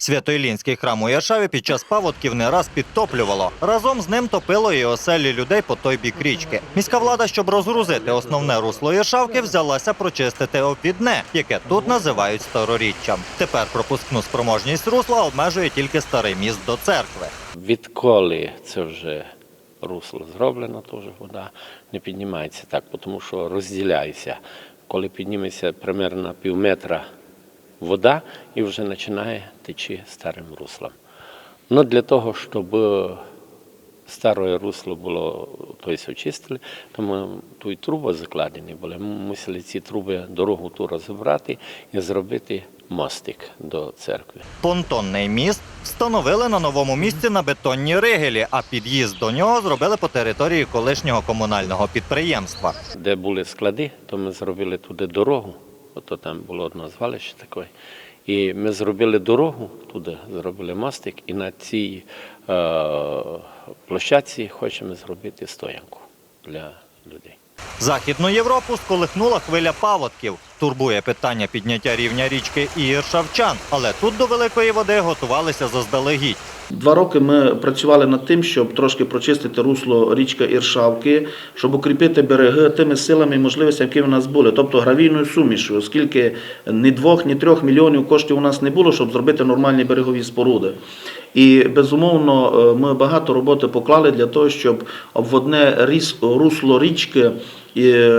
Свято-Ілінський храм у Яршаві під час паводків не раз підтоплювало. Разом з ним топило і оселі людей по той бік річки. Міська влада, щоб розгрузити основне русло Яршавки, взялася прочистити обвідне, яке тут називають староріччям. Тепер пропускну спроможність русла обмежує тільки старий міст до церкви. Відколи це вже русло зроблено, вже вода не піднімається так, тому що розділяється. Коли підніметься примерно пів метра вода і вже починає течі старим руслом. Ну, для того, щоб старе русло було тобто, очистили, тому тут труби закладені були. Ми мусили ці труби дорогу ту розібрати і зробити мостик до церкви. Понтонний міст встановили на новому місці на бетонній ригелі, а під'їзд до нього зробили по території колишнього комунального підприємства. де були склади, то ми зробили туди дорогу. Ото там було одне звалище таке. І ми зробили дорогу туди, зробили мостик, і на цій е, площадці хочемо зробити стоянку для людей. Західну Європу сколихнула хвиля паводків. Турбує питання підняття рівня річки Ієршавчан, але тут до великої води готувалися заздалегідь. Два роки ми працювали над тим, щоб трошки прочистити русло річки Іршавки, щоб укріпити береги тими силами і можливостями, які в нас були, тобто гравійною сумішю, оскільки ні двох, ні трьох мільйонів коштів у нас не було, щоб зробити нормальні берегові споруди. І безумовно, е, ми багато роботи поклали для того, щоб обводне русло річки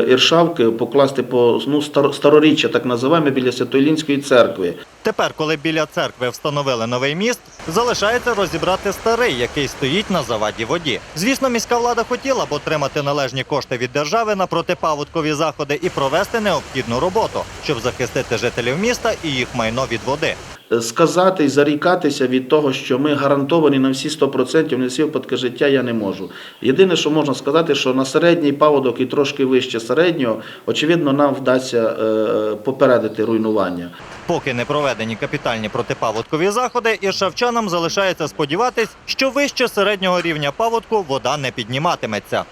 Іршавки покласти по ну, староріччя, так називаємо, біля Святоїлінської церкви. Тепер, коли біля церкви встановили новий міст, залишається розібрати старий, який стоїть на заваді воді. Звісно, міська влада хотіла б отримати належні кошти від держави на протипаводкові заходи і провести необхідну роботу, щоб захистити жителів міста і їх майно від води. Сказати і зарікатися від того, що ми гарантовані на всі 100% на всі випадки життя, я не можу. Єдине, що можна сказати, що на середній паводок і трошки вище середнього, очевидно, нам вдасться е, попередити руйнування. Поки не проведені капітальні протипаводкові заходи, іршавчанам залишається сподіватись, що вище середнього рівня паводку вода не підніматиметься.